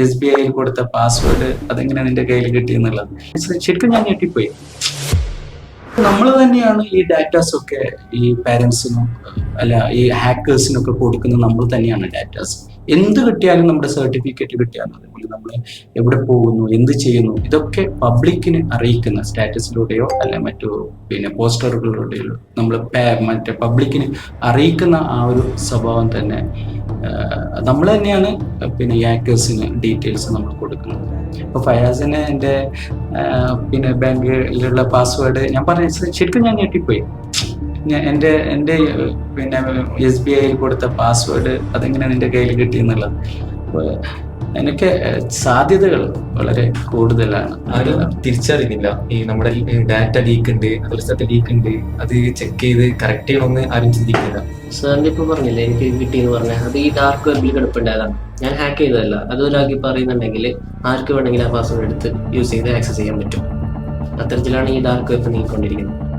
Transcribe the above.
S B ഐയിൽ കൊടുത്ത password അതെങ്ങനെ നിന്റെ കയ്യിൽ കിട്ടി എന്നുള്ളത്? ശരിക്കും ഞാൻ ഞെട്ടിപ്പോയി. നമ്മൾ തന്നെയാണ് ഈ ഡാറ്റാസ് ഒക്കെ ഈ പാരന്റ്സിനും അല്ല ഈ ഹാക്കേഴ്സിനൊക്കെ കൊടുക്കുന്നത് നമ്മൾ തന്നെയാണ് ഡാറ്റാസ് എന്ത് കിട്ടിയാലും നമ്മുടെ സർട്ടിഫിക്കറ്റ് കിട്ടിയാലും അതേപോലെ നമ്മൾ എവിടെ പോകുന്നു എന്ത് ചെയ്യുന്നു ഇതൊക്കെ പബ്ലിക്കിന് അറിയിക്കുന്ന സ്റ്റാറ്റസിലൂടെയോ അല്ല മറ്റു പിന്നെ പോസ്റ്ററുകളിലൂടെയോ നമ്മൾ മറ്റേ പബ്ലിക്കിന് അറിയിക്കുന്ന ആ ഒരു സ്വഭാവം തന്നെ നമ്മൾ തന്നെയാണ് പിന്നെ ഈ ഡീറ്റെയിൽസ് നമ്മൾ കൊടുക്കുന്നത്. അപ്പോൾ ഫയാസിന് എന്റെ പിന്നെ ബാങ്കിലുള്ള പാസ്വേഡ് ഞാൻ പറഞ്ഞ ശരിക്കും ഞാൻ ഞെട്ടിപ്പോയി. എന്റെ എന്റെ പിന്നെ എസ് ബി ഐയിൽ കൊടുത്ത പാസ്വേഡ് അതെങ്ങനെയാണ് എന്റെ കയ്യിൽ കിട്ടിയെന്നുള്ളത്? എനിക്ക് സാധ്യതകൾ വളരെ കൂടുതലാണ്. ആരും തിരിച്ചറിയുന്നില്ല. ഈ നമ്മുടെ ഡാറ്റ ലീക്ക് ഉണ്ട് അതുപോലെ സ്ഥലത്ത് ലീക്ക് ഉണ്ട് അത് ചെക്ക് ചെയ്ത് കറക്റ്റ് ചെയ്യണമെന്ന് ആരും ചിന്തിക്കുന്നില്ല. സാറിന്റെ ഇപ്പൊ പറഞ്ഞില്ലേ എനിക്ക് കിട്ടിയെന്ന് പറഞ്ഞ അത് ഈ ഡാർക്ക് വെബിൽ കിടപ്പുണ്ടായതാണ്. ഞാൻ ഹാക്ക് ചെയ്തതല്ല അത് ഒരാൾക്ക് പറയുന്നുണ്ടെങ്കിൽ ആർക്ക് വേണമെങ്കിലും ആ പാസ്വേഡ് എടുത്ത് യൂസ് ചെയ്ത് ആക്സസ് ചെയ്യാൻ പറ്റും. അത്തരത്തിലാണ് ഈ ഡാർക്ക് വെബ് നീങ്ങിക്കൊണ്ടിരിക്കുന്നത്.